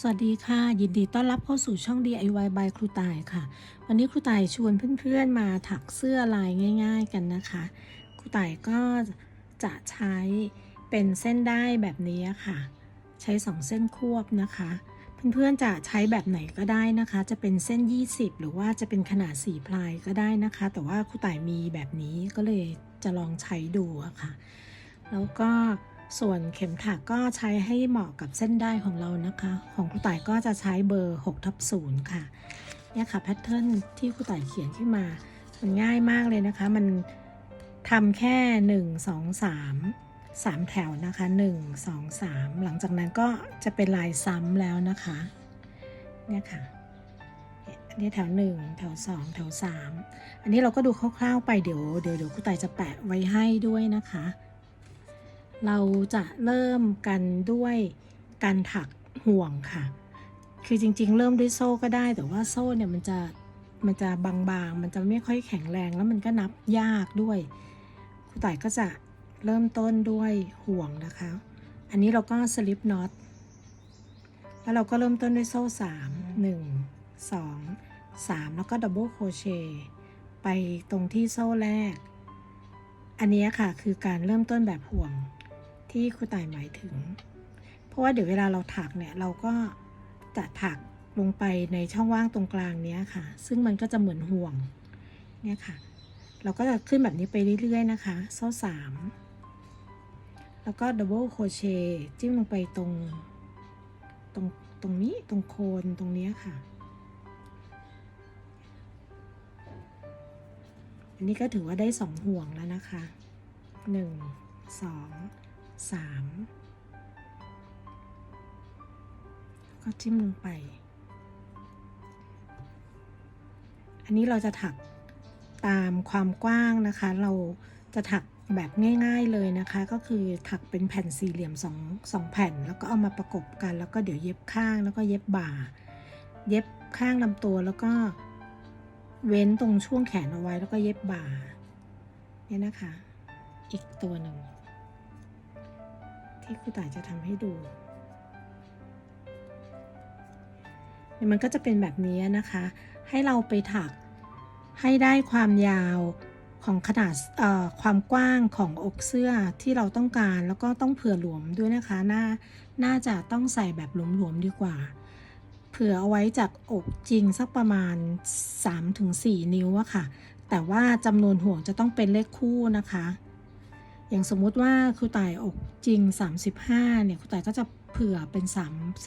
สวัสดีค่ะ ยินดีต้อนรับเข้าสู่ช่อง DIY by ครูต่ายค่ะ วันนี้ครูต่ายชวนเพื่อนๆมาถักเสื้อลายง่าย ๆ กันนะคะครูต่ายก็จะใช้เป็นเส้นได้แบบนี้ค่ะ ใช้ 2 เส้นควบนะคะ เพื่อนๆจะใช้แบบไหนก็ได้นะคะ จะเป็นเส้น 20 หรือว่าจะเป็นขนาด4พลายก็ได้นะคะ แต่ว่าครูต่ายมีแบบนี้ก็เลยจะลองใช้ดูะค่ะ แล้วก็ ส่วนเข็มถักก็ใช้ให้เหมาะกับเส้นได้ของเรานะคะ ของครูต่ายก็จะใช้เบอร์6ทับ0ค่ะ เนี่ยค่ะแพทเทิร์นที่ครูต่ายเขียนขึ้นมา มันง่ายมากเลยนะคะ มันทำแค่ 1 2 3 3 แถวนะคะ 1 2 3 หลังจากนั้นก็จะเป็นลายซ้ำแล้วนะคะ เนี่ยค่ะนี่ยอันนี้แถว 1 แถว 2 แถว 3 อันนี้เราก็ดูคร่าวๆไปเดี๋ยวเดี๋ยวเดี๋ยวครูต่ายจะแปะไว้ให้ด้วยนะคะ เราจะเริ่มกันด้วยการถักห่วงค่ะ คือจริงๆ เริ่มด้วยโซ่ก็ได้ แต่ว่าโซ่เนี่ยมันจะมันจะบางๆ มันจะไม่ค่อยแข็งแรงแล้วมันก็นับยากด้วยครูต่ายก็จะเริ่มต้นด้วยห่วงนะคะ อันนี้เราก็สลิปน็อต แล้วเราก็เริ่มต้นด้วยโซ่3 1 2 3แล้วก็ดับเบิลโครเชต์ไปตรงที่โซ่แรก อันนี้ค่ะคือการเริ่มต้นแบบห่วง ที่ครูต่ายหมายถึง เพราะว่าเดี๋ยวเวลาเราถักเนี่ยเราก็จะถักลงไปในช่องว่างตรงกลางเนี้ยค่ะ ซึ่งมันก็จะเหมือนห่วงเนี่ยค่ะ เราก็จะขึ้นแบบนี้ไปเรื่อยๆนะคะโซ่สามแล้วก็ดับเบิลโคเชจิ้มลงไปตรงตรงตรงนี้ตรงโคนตรงเนี้ยค่ะ อันนี้ก็ถือว่าได้สองห่วงแล้วนะคะหนึ่งสอง สามก็จิ้มลงไป อันนี้เราจะถักตามความกว้างนะคะ เราจะถักแบบง่าย ๆเลยนะคะ ก็คือถักเป็นแผ่นสี่เหลี่ยมสองสองแผ่น แล้วก็เอามาประกบกัน แล้วก็เดี๋ยวเย็บข้างแล้วก็เย็บบ่า เย็บข้างลำตัวแล้วก็เว้นตรงช่วงแขนเอาไว้แล้วก็เย็บบ่าเนี่ยนะคะ อีกตัวหนึ่ง ที่ครูต่ายจะทำให้ดูมันก็จะเป็นแบบนี้นะคะ ให้เราไปถักให้ได้ความยาวของขนาดความกว้างของอกเสื้อที่เราต้องการแล้วก็ต้องเผื่อหลวมด้วยนะคะน่าน่าจะต้องใส่แบบหลวมๆดีกว่า เผื่อเอาไว้จากอกจริงสักประมาณ 3-4 นิ้วอะค่ะ แต่ว่าจำนวนห่วงจะต้องเป็นเลขคู่นะคะ อย่างสมมุติว่าครูต่ายอกจริง 35 เนี่ยครูต่ายก็จะเผื่อเป็น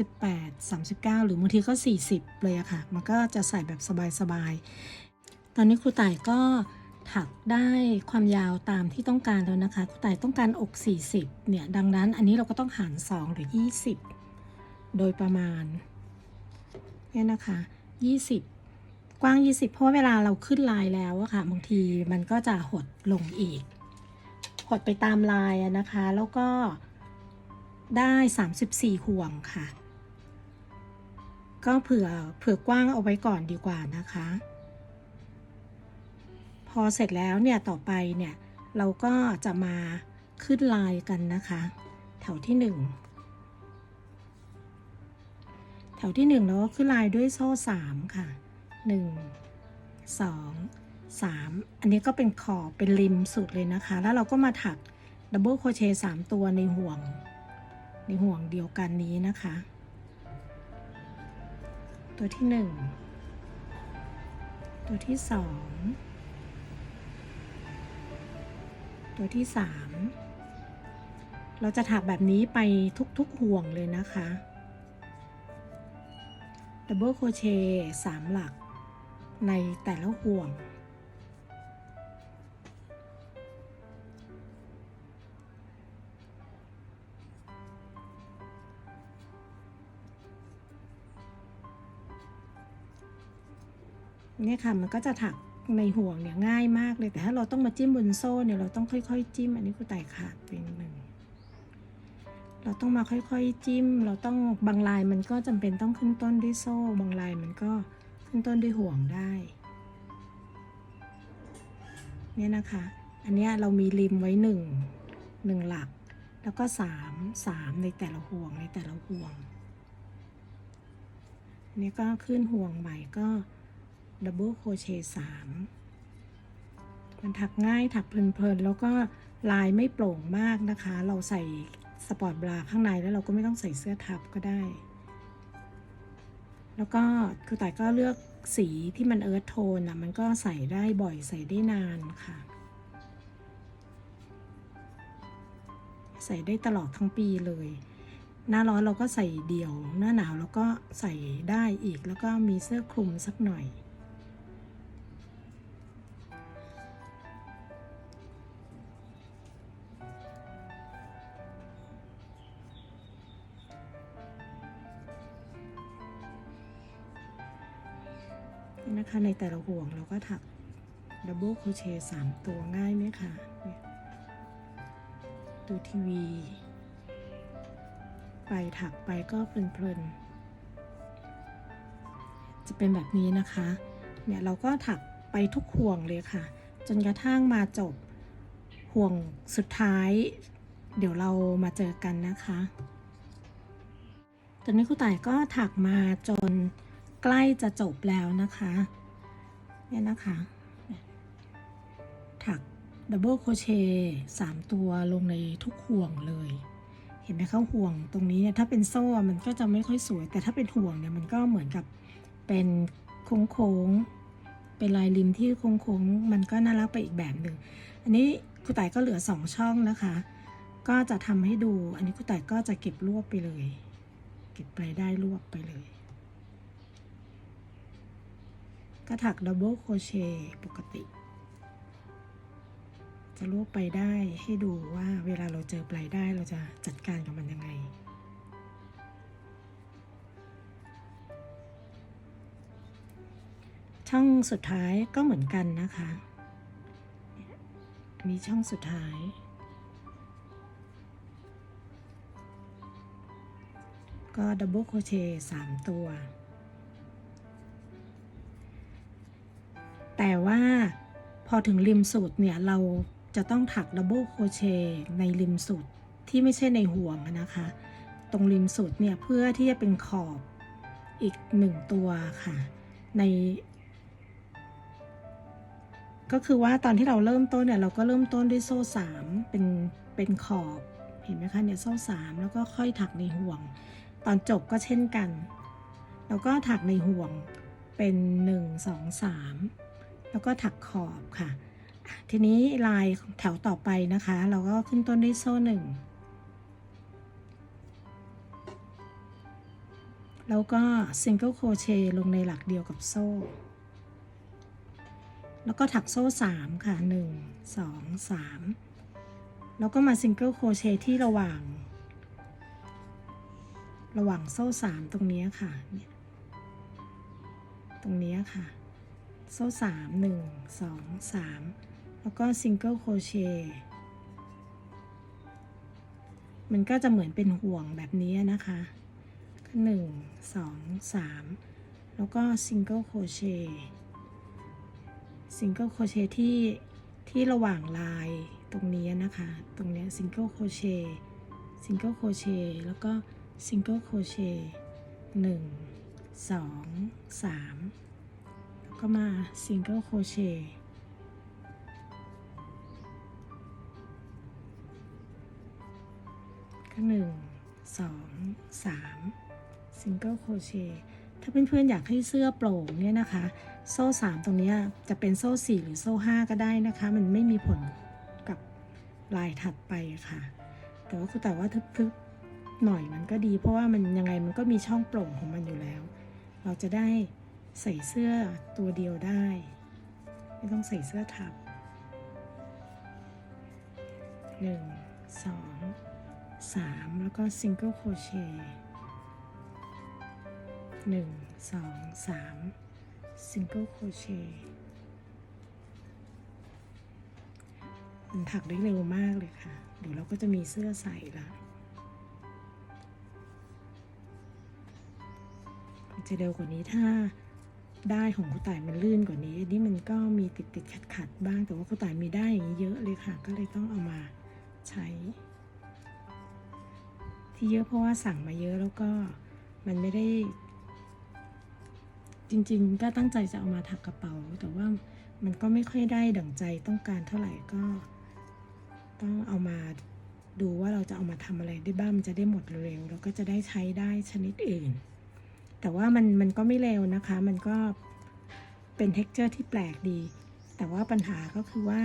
38 39 หรือบางทีก็ 40 เลยอะค่ะ มันก็จะใส่แบบสบายๆ ตอนนี้ครูต่ายก็ถักได้ความยาวตามที่ต้องการแล้วนะคะครูต่ายต้องการอก 40 เนี่ย ดังนั้นอันนี้เราก็ต้องหาร 2 หรือ 20 โดยประมาณเนี่ยนะคะ 20 กว้าง 20 เพราะเวลาเราขึ้นลายแล้วอะค่ะ บางทีมันก็จะหดลงอีก หดไปตามลายนะคะ แล้วก็ได้ 34 ห่วงค่ะ ก็เผื่อเผื่อกว้างเอาไว้ก่อนดีกว่านะคะ พอเสร็จแล้วเนี่ยต่อไปเนี่ยเราก็จะมาขึ้นลายกันนะคะ แถวที่ 1แถวที่1เราก็ขึ้นลายด้วยโซ่ 3 ค่ะ 1 2 3 อันนี้ก็เป็นขอบเป็นริมสุดเลยนะคะ แล้วเราก็มาถักดับเบิลโครเชต์3ตัวในห่วง ในห่วงเดียวกันนี้นะคะ ตัวที่ 1 ตัวที่ 2 ตัวที่ 3 เราจะถักแบบนี้ไปทุกๆห่วงเลยนะคะดับเบิลโครเชต์3หลักในแต่ละห่วง เนี่ยค่ะมันก็จะถักในห่วงเนี่ยง่ายมากเลยแต่ถ้าเราต้องมาจิ้มบนโซ่เนี่ยเราต้องค่อย ๆ จิ้ม อันนี้ครูไต่ขาดไปนิดหนึ่งเราต้องมาค่อยๆจิ้ม เราต้องบางลายมันก็จำเป็นต้องขึ้นต้นด้วยโซ่ บางลายมันก็ขึ้นต้นด้วยห่วงได้เนี่ยนะคะ อันนี้เรามีริมไว้หนึ่งหนึ่งหลัก แล้วก็สามสามในแต่ละห่วงในแต่ละห่วงนี่ก็ขึ้นห่วงใหม่ก็ ดับเบิลโคเชต์สามมันถักง่ายถักเพลินๆ แล้วก็ลายไม่โปร่งมากนะคะ เราใส่สปอร์ตบราข้างในแล้วเราก็ไม่ต้องใส่เสื้อทับก็ได้ แล้วก็คือแต่ก็เลือกสีที่มันเอิร์ธโทนอะมันก็ใส่ได้บ่อยใส่ได้นานค่ะ ใส่ได้ตลอดทั้งปีเลย หน้าร้อนเราก็ใส่เดี่ยว หน้าหนาวเราก็ใส่ได้อีกแล้วก็มีเสื้อคลุมสักหน่อย ในแต่ละห่วงเราก็ถักดับเบิลโคเชต์สามตัวง่ายไหมคะดูทีวี ไปถักไปก็เพลินๆ จะเป็นแบบนี้นะคะ เนี่ยเราก็ถักไปทุกห่วงเลยค่ะ จนกระทั่งมาจบห่วงสุดท้าย เดี๋ยวเรามาเจอกันนะคะ ตอนนี้ครูต่ายก็ถักมาจนใกล้จะจบแล้วนะคะ เนี่ยนะคะ ถักดับเบิลโคเชต์สามตัวลงในทุกห่วงเลย เห็นไหมคะห่วงตรงนี้เนี่ยถ้าเป็นโซ่มันก็จะไม่ค่อยสวย แต่ถ้าเป็นห่วงเนี่ยมันก็เหมือนกับเป็นโค้งๆเป็นลายริมที่โค้งๆมันก็น่ารักไปอีกแบบหนึ่ง อันนี้ครูต่ายก็เหลือสองช่องนะคะ ก็จะทำให้ดู อันนี้ครูต่ายก็จะเก็บรวบไปเลย เก็บไปได้รวบไปเลย ก็ถักดับเบิลโคเชต์ปกติ จะรวบไปได้ให้ดูว่าเวลาเราเจอปลายได้เราจะจัดการกับมันยังไงช่องสุดท้ายก็เหมือนกันนะคะ อันนี้ช่องสุดท้าย ก็ดับเบิลโคเชต์สามตัว แต่ว่าพอถึงริมสุดเนี่ยเราจะต้องถักดับเบิลโคเชต์ในริมสุดที่ไม่ใช่ในห่วงนะคะ ตรงริมสุดเนี่ยเพื่อที่จะเป็นขอบอีกหนึ่งตัวค่ะ ใน ก็คือว่าตอนที่เราเริ่มต้นเนี่ยเราก็เริ่มต้นด้วยโซ่สามเป็นเป็นขอบเห็นไหมคะเนี่ยโซ่สามแล้วก็ค่อยถักในห่วง ตอนจบก็เช่นกัน แล้วก็ถักในห่วงเป็นหนึ่งสองสาม แล้วก็ถักขอบค่ะ ทีนี้ลายแถวต่อไปนะคะ เราก็ขึ้นต้นด้วยโซ่หนึ่งแล้วก็ซิงเกิลโคเชต์ลงในหลักเดียวกับโซ่ แล้วก็ถักโซ่สามค่ะหนึ่งสองสามแล้วก็มาซิงเกิลโคเชต์ที่ระหว่าง ระหว่างโซ่สามตรงนี้ค่ะ ตรงนี้ค่ะ โซ่สามหนึ่งสองสามแล้วก็ซิงเกิลโคเชต์มันก็จะเหมือนเป็นห่วงแบบนี้นะคะหนึ่งสองสามแล้วก็ซิงเกิลโคเชต์ซิงเกิลโคเชต์ที่ที่ระหว่างลายตรงนี้นะคะ ตรงนี้ซิงเกิลโคเชต์ซิงเกิลโคเชต์แล้วก็ซิงเกิลโคเชต์หนึ่งสองสาม ก็มาซิงเกิลโคเชต์ก็หนึ่งสองสามซิงเกิลโคเชต์ถ้าเพื่อนๆอยากให้เสื้อโปร่งเนี่ยนะคะ โซ่สามตรงนี้จะเป็นโซ่สี่หรือโซ่ห้าก็ได้นะคะ มันไม่มีผลกับลายถัดไปค่ะ แต่ว่าคือแต่ว่าทึบๆหน่อยมันก็ดี เพราะว่ามันยังไงมันก็มีช่องโปร่งของมันอยู่แล้ว เราจะได้ ใส่เสื้อตัวเดียวได้ ไม่ต้องใส่เสื้อทับหนึ่งสองสามแล้วก็ซิงเกิลโคเชต์หนึ่งสองสามซิงเกิลโคเชต์มันถักได้เร็วมากเลยค่ะ เดี๋ยวเราก็จะมีเสื้อใส่ละจะเร็วกว่านี้ถ้า ได้ของครูต่ายมันลื่นกว่านี้อันนี้มันก็มีติดติดขัดขัดๆบ้าง แต่ว่าครูต่ายมีได้อย่างนี้เยอะเลยค่ะ ก็เลยต้องเอามาใช้ ที่เยอะเพราะว่าสั่งมาเยอะแล้วก็มันไม่ได้ จริงๆ ก็ตั้งใจจะเอามาถักกระเป๋า แต่ว่ามันก็ไม่ค่อยได้ดั่งใจต้องการเท่าไหร่ก็ ต้องเอามาดูว่าเราจะเอามาทำอะไรได้บ้างมันจะได้หมดเร็วแล้วก็จะได้ใช้ได้ชนิดอื่น แต่ว่ามันมันก็ไม่เร็วนะคะ มันก็เป็นเท็กเจอร์ที่แปลกดี แต่ว่าปัญหาก็คือว่า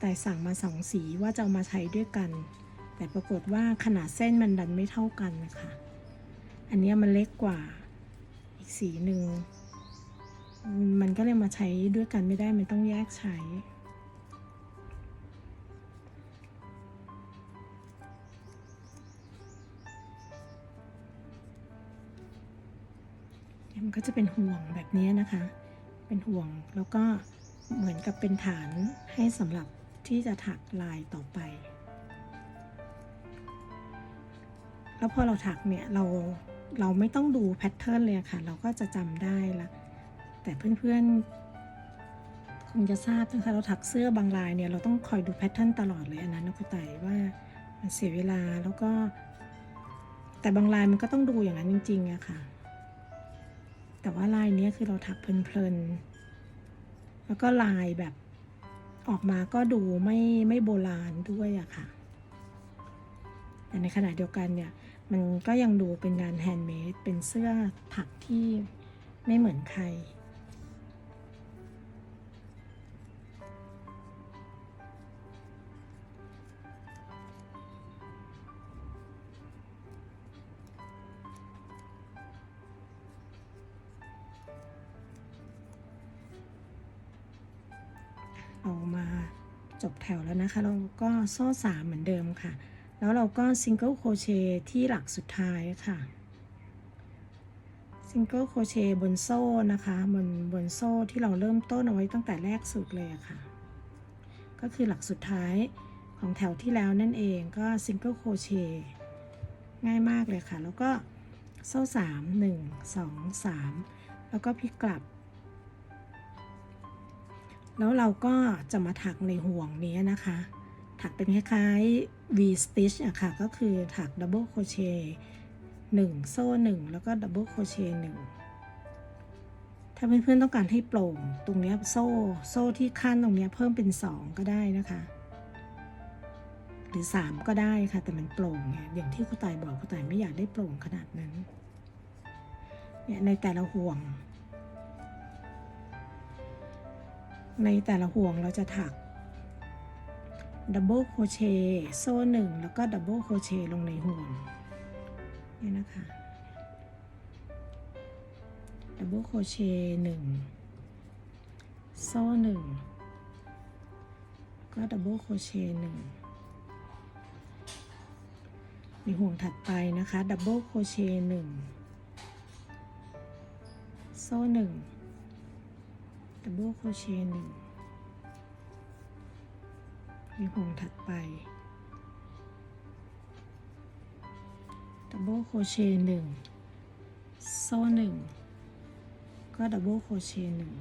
แต่สั่งมาสองสีว่าจะเอามาใช้ด้วยกัน แต่ปรากฏว่าขนาดเส้นมันดันไม่เท่ากันนะคะ อันนี้มันเล็กกว่าอีกสีหนึ่ง มันก็เลยมาใช้ด้วยกันไม่ได้ มันต้องแยกใช้ ก็จะเป็นห่วงแบบนี้นะคะ เป็นห่วงแล้วก็เหมือนกับเป็นฐานให้สำหรับที่จะถักลายต่อไป แล้วพอเราถักเนี่ยเราเราไม่ต้องดูแพทเทิร์นเลยค่ะ เราก็จะจำได้ละ แต่เพื่อนๆ คงจะทราบนะคะ เราถักเสื้อบางลายเนี่ยเราต้องคอยดูแพทเทิร์นตลอดเลยอันนั้นนะคุณไต่ว่ามันเสียเวลาแล้วก็ แต่บางลายมันก็ต้องดูอย่างนั้นจริงๆอะค่ะ แต่ว่าลายนี้คือเราถักเพลินๆ แล้วก็ลายแบบออกมาก็ดูไม่ไม่โบราณด้วยอะค่ะ แต่ในขณะเดียวกันเนี่ย มันก็ยังดูเป็นงานแฮนด์เมดเป็นเสื้อถักที่ไม่เหมือนใคร แถวแล้วนะคะ เราก็โซ่สามเหมือนเดิมค่ะ แล้วเราก็ซิงเกิลโคเชที่หลักสุดท้ายค่ะซิงเกิลโคเชบนโซ่นะคะบนบนโซ่ที่เราเริ่มต้นเอาไว้ตั้งแต่แรกสุดเลยค่ะ ก็คือหลักสุดท้ายของแถวที่แล้วนั่นเองก็ซิงเกิลโคเชง่ายมากเลยค่ะ แล้วก็โซ่สามหนึ่งสองสามแล้วก็พลิกกลับ แล้วเราก็จะมาถักในห่วงนี้นะคะ ถักเป็นคล้ายๆ V stitch อะค่ะ ก็คือถัก double crochet 1 โซ่ 1 แล้วก็ double crochet 1 ถ้าเพื่อนๆต้องการให้โปร่ง ตรงเนี้ยโซ่ โซ่ที่ขั้นตรงเนี้ยเพิ่มเป็น 2 ก็ได้นะคะ หรือ 3 ก็ได้ค่ะ แต่มันโปร่งไงอย่างที่ครูต่ายบอกครูต่ายไม่อยากได้โปร่งขนาดนั้น เนี่ยในแต่ละห่วง ในแต่ละห่วงเราจะถักดับเบิลโคเชต์โซ่หนึ่งแล้วก็ดับเบิลโคเชต์ลงในห่วงนี่นะคะดับเบิลโคเชต์หนึ่งโซ่หนึ่งก็ดับเบิลโคเชต์หนึ่งในห่วงถัดไปนะคะดับเบิลโคเชต์หนึ่งโซ่หนึ่ง ดับเบิลโครเชต์หนึ่งมีห่วงถัดไปดับเบิลโครเชต์หนึ่งโซ่หนึ่งก็ดับเบิลโครเชต์หนึ่ง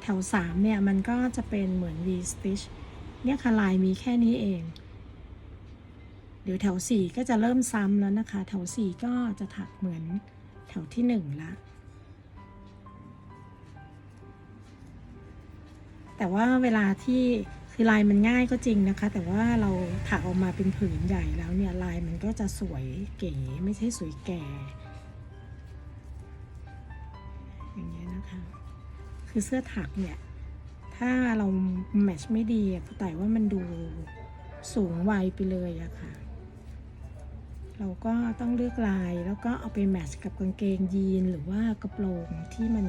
แถวสามเนี่ย มันก็จะเป็นเหมือน V stitch เนี่ยค่ะลายมีแค่นี้เอง เดี๋ยวแถวสี่ก็จะเริ่มซ้ำแล้วนะคะ แถวสี่ก็จะถักเหมือนแถวที่หนึ่งละ แต่ว่าเวลาที่คือลายมันง่ายก็จริงนะคะ แต่ว่าเราถักออกมาเป็นผืนใหญ่แล้วเนี่ยลายมันก็จะสวยเก๋ไม่ใช่สวยแก่ อย่างเงี้ยนะคะ คือเสื้อถักเนี่ย ถ้าเราแมชไม่ดีอะแต่ว่ามันดูสูงวัยไปเลยอะค่ะ เราก็ต้องเลือกลายแล้วก็เอาไปแมทช์กับกางเกงยีนหรือว่ากระโปรงที่มัน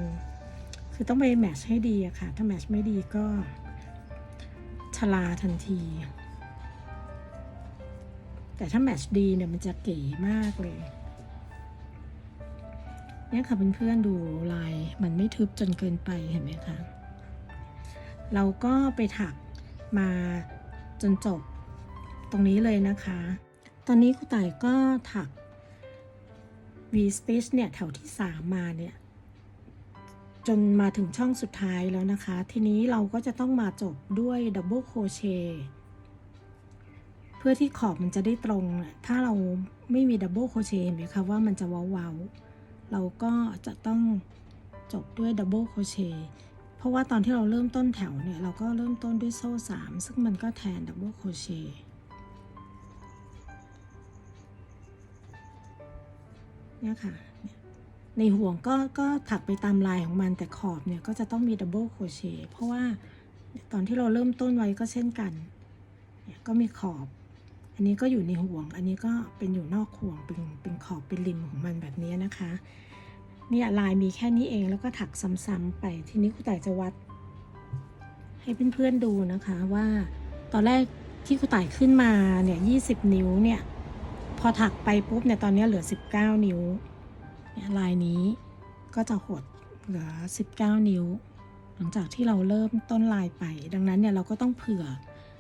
คือต้องไปแมชให้ดีอะค่ะ ถ้าแมชไม่ดีก็ชลาทันที แต่ถ้าแมชดีเนี่ยมันจะเก๋มากเลยเนี่ยค่ะเพื่อนๆดูลายมันไม่ทึบจนเกินไปเห็นไหมคะเราก็ไปถักมาจนจบตรงนี้เลยนะคะ ตอนนี้ครูต่ายก็ถัก V stitch เนี่ยแถวที่ 3 มาเนี่ย จนมาถึงช่องสุดท้ายแล้วนะคะ ทีนี้เราก็จะต้องมาจบด้วย double crochet เพื่อที่ขอบมันจะได้ตรง ถ้าเราไม่มี double crochet เห็นไหมคะว่ามันจะเว้าๆเราก็จะต้องจบด้วยดับเบิลโครเชต์เพราะว่าตอนที่เราเริ่มต้นแถวเนี่ย เราก็เริ่มต้นด้วยโซ่ 3 ซึ่งมันก็แทนดับเบิลโครเชต์เนี่ยค่ะเนี่ย ในห่วงก็ก็ถักไปตามลายของมันแต่ขอบเนี่ยก็จะต้องมีดับเบิลโครเชต์เพราะว่าตอนที่เราเริ่มต้นไว้ก็เช่นกันเนี่ยก็มีขอบ อันนี้ก็อยู่ในห่วง อันนี้ก็เป็นอยู่นอกห่วงเป็นเป็นขอบเป็นริมของมันแบบนี้นะคะเนี่ยลายมีแค่นี้เองแล้วก็ถักซ้ำๆไปทีนี้ครูต่ายจะวัด ให้เพื่อนๆดูนะคะว่าตอนแรกที่ครูต่ายขึ้นมาเนี่ย20 นิ้วเนี่ยพอถักไปปุ๊บเนี่ยตอนนี้เหลือ 19 นิ้ว ลายนี้ก็จะหดเหลือ 19 นิ้ว หลังจากที่เราเริ่มต้นลายไป ดังนั้นเนี่ยเราก็ต้องเผื่อ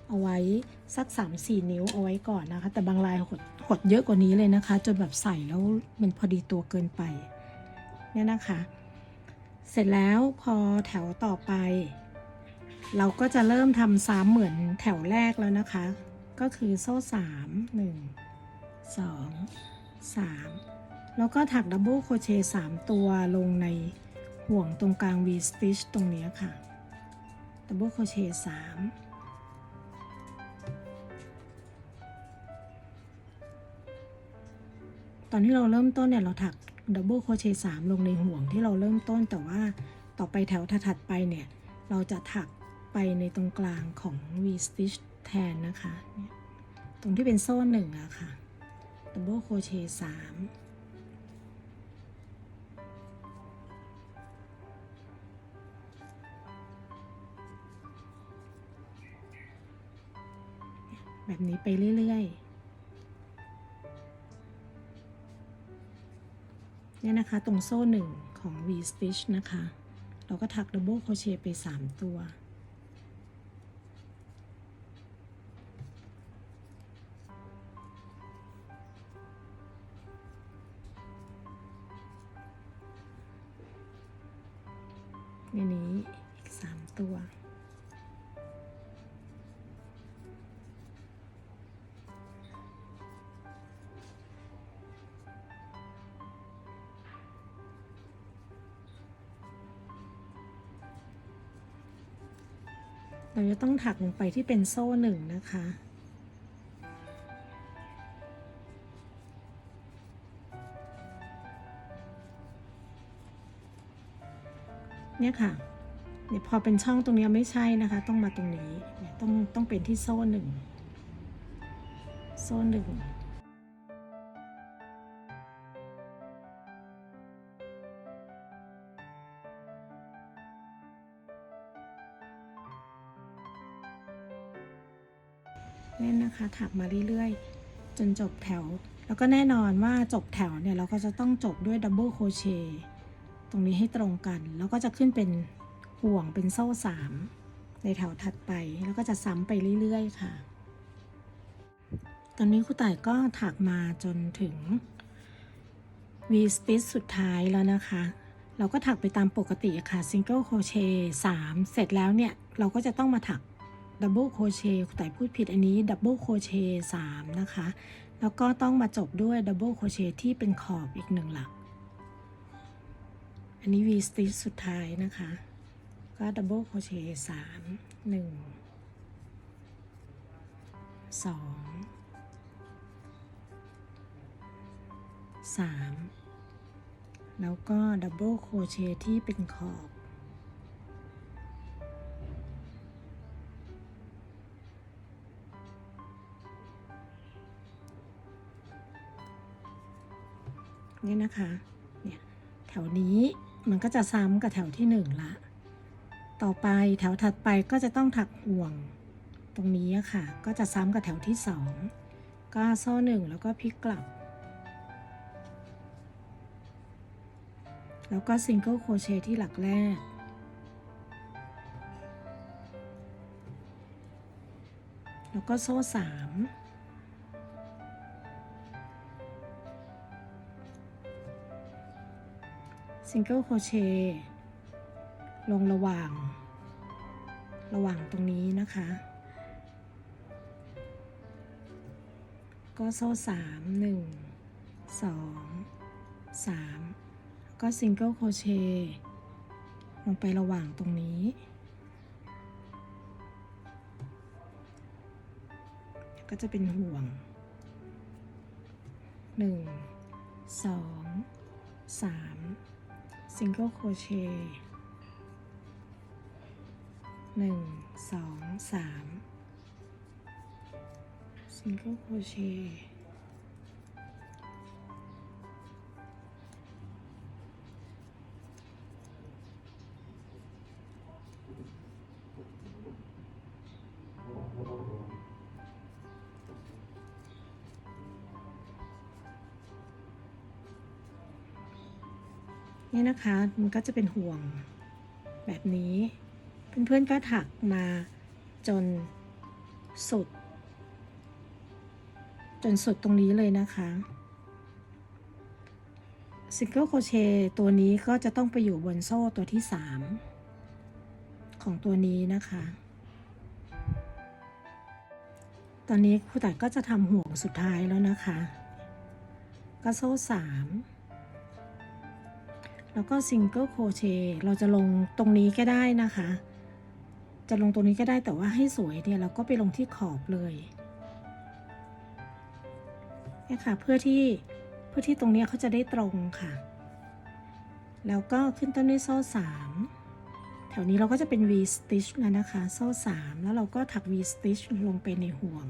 เอาไว้สัก 3-4 นิ้วเอาไว้ก่อนนะคะ แต่บางลายหดหดเยอะกว่านี้เลยนะคะ จนแบบใส่แล้วมันพอดีตัวเกินไปเนี่ยนะคะ เสร็จแล้วพอแถวต่อไป เราก็จะเริ่มทำซ้ำเหมือนแถวแรกแล้วนะคะ ก็คือโซ่3 1 2 3 แล้วก็ถักดับเบิลโคเชต์3ตัวลงในห่วงตรงกลาง V stitch ตรงนี้ค่ะดับเบิลโคเชต์3ตอนที่เราเริ่มต้นเนี่ยเราถักดับเบิลโคเชต์3ลงในห่วงที่เราเริ่มต้นแต่ว่าต่อไปแถวถัดไปเนี่ย เราจะถักไปในตรงกลางของ V stitch แทนนะคะ ตรงที่เป็นโซ่หนึ่งอะค่ะดับเบิลโคเชต์สาม แบบนี้ไปเรื่อยๆ เนี่ยนะคะตรงโซ่หนึ่งของ V stitch นะคะ เราก็ถักดับเบิลโคเชต์ไป 3 ตัว ในนี้อีก 3 ตัว เราจะต้องถักลงไปที่เป็นโซ่หนึ่งนะคะ เนี่ยค่ะเนี่ยพอเป็นช่องตรงนี้ไม่ใช่นะคะ ต้องมาตรงนี้เนี่ยต้องต้องเป็นที่โซ่หนึ่งโซ่หนึ่ง เนี่ยนะคะ ถักมาเรื่อยๆ จนจบแถว แล้วก็แน่นอนว่าจบแถวเนี่ยเราก็จะต้องจบด้วยดับเบิลโครเชต์ตรงนี้ให้ตรงกัน แล้วก็จะขึ้นเป็นห่วงเป็นโซ่สามในแถวถัดไป แล้วก็จะซ้ำไปเรื่อยๆ ค่ะ ตอนนี้ครูต่ายก็ถักมาจนถึง V stitch สุดท้ายแล้วนะคะ เราก็ถักไปตามปกติค่ะ single crochet 3 เสร็จแล้วเนี่ย เราก็จะต้องมาถัก double crochet ครูต่พูดผิดอันนี้ double crochet 3นะคะ แล้วก็ต้องมาจบด้วย double crochet ที่เป็นขอบอีกหนึ่งหลัก อันนี้ V stitch สุดท้ายนะคะ ก็ double crochet 3 1 2 3แล้วก็ดับเบิลโครเชต์ที่เป็นขอบ นี่ยนะคะ เนี่ยแถวนี้มันก็จะซ้ำกับแถวที่หนึ่งละ ต่อไปแถวถัดไปก็จะต้องถักห่วงตรงนี้ค่ะ ก็จะซ้ำกับแถวที่สองก็โซ่หนึ่งแล้วก็พลิกกลับ แล้วก็ซิงเกิลโคเชที่หลักแรก แล้วก็โซ่สาม ซิงเกิลโครเชต์ลงระหว่าง ระหว่างตรงนี้นะคะ ก็โซ่สามหนึ่งสองสามก็ซิงเกิลโคเชต์ลงไประหว่างตรงนี้ ก็จะเป็นห่วง1 2 3 ซิงเกิลโคเชต์1 2 3ซิงเกิลโคเชต์ นะคะ มันก็จะเป็นห่วงแบบนี้ เพื่อนๆก็ถักมาจนสุด จนสุดตรงนี้เลยนะคะซิงเกิลโคเชต์ตัวนี้ก็จะต้องไปอยู่บนโซ่ตัวที่ 3 ของตัวนี้นะคะ ตอนนี้ครูตัดก็จะทำห่วงสุดท้ายแล้วนะคะ ก็โซ่ 3 แล้วก็ซิงเกิลโคเชต์เราจะลงตรงนี้ก็ได้นะคะ จะลงตรงนี้ก็ได้แต่ว่าให้สวยเนี่ยเราก็ไปลงที่ขอบเลยนี่ค่ะเพื่อที่เพื่อที่ตรงนี้เขาจะได้ตรงค่ะ แล้วก็ขึ้นต้นด้วยโซ่สามแถวนี้เราก็จะเป็น V stitch แล้วนะคะโซ่สามแล้วเราก็ถัก V stitch ลงไปในห่วง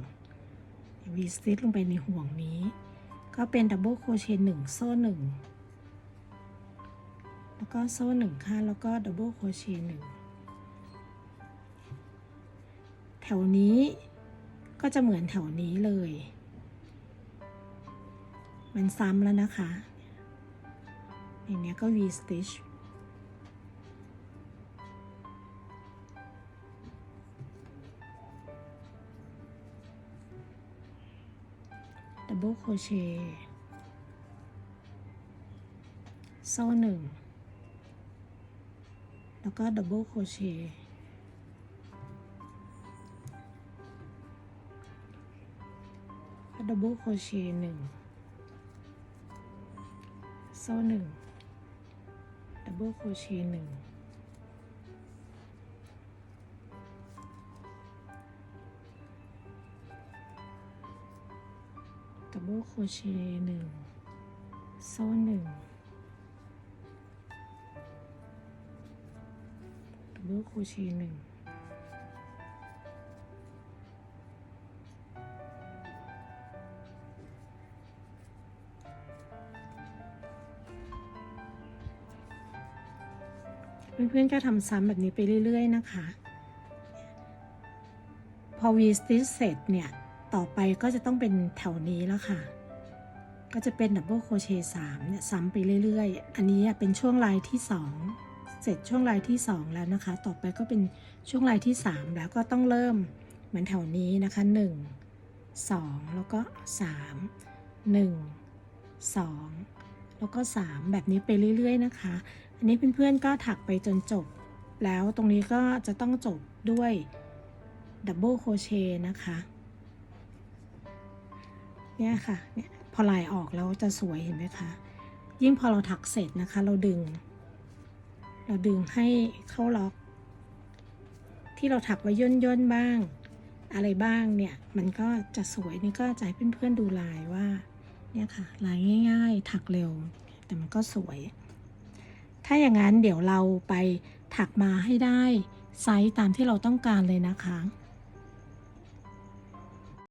V stitch ลงไปในห่วงนี้ ก็เป็น double crochet หนึ่งโซ่หนึ่ง แล้วก็โซ่หนึ่งค่ะแล้วก็ดับเบิลโคเชต์หนึ่งแถวนี้ก็จะเหมือนแถวนี้เลย มันซ้ำแล้วนะคะ อย่างนี้ก็ V stitch ดับเบิลโคเชต์โซ่หนึ่ง แล้วก็ดับเบิลโคเชต์ดับเบิลโคเชต์หนึ่งโซ่หนึ่งดับเบิลโคเชต์หนึ่งดับเบิลโคเชต์หนึ่งโซ่หนึ่ง ดับเบิลโคเชต์หนึ่งเพื่อนๆก็ทำซ้ำแบบนี้ไปเรื่อย ๆ นะคะ พอ V stitch เสร็จเนี่ย ต่อไปก็จะต้องเป็นแถวนี้แล้วค่ะ ก็จะเป็นดับเบิลโคเชต์สามเนี่ยซ้ำไปเรื่อย ๆ อันนี้เป็นช่วงลายที่สอง เสร็จช่วงลายที่ 2 แล้วนะคะ ต่อไปก็เป็นช่วงลายที่ 3 แล้วก็ต้องเริ่มเหมือนแถวนี้นะคะ 1 2 แล้วก็ 3 1 2 แล้วก็ 3 แบบนี้ไปเรื่อย ๆ นะคะ อันนี้เพื่อนๆก็ถักไปจนจบ แล้วตรงนี้ก็จะต้องจบด้วยดับเบิลโคเชต์นะคะเนี่ยค่ะเนี่ยพอลายออกแล้วจะสวยเห็นไหมคะ ยิ่งพอเราถักเสร็จนะคะ เราดึง เราดึงให้เข้าล็อก ที่เราถักไว้ย่นย่นๆบ้าง อะไรบ้างเนี่ย มันก็จะสวยนี่ก็จะให้เพื่อนๆดูลายว่า เนี่ยค่ะ ลายง่าย ๆ ถักเร็ว แต่มันก็สวย ถ้าอย่างนั้นเดี๋ยวเราไปถักมาให้ได้ไซส์ตามที่เราต้องการเลยนะคะ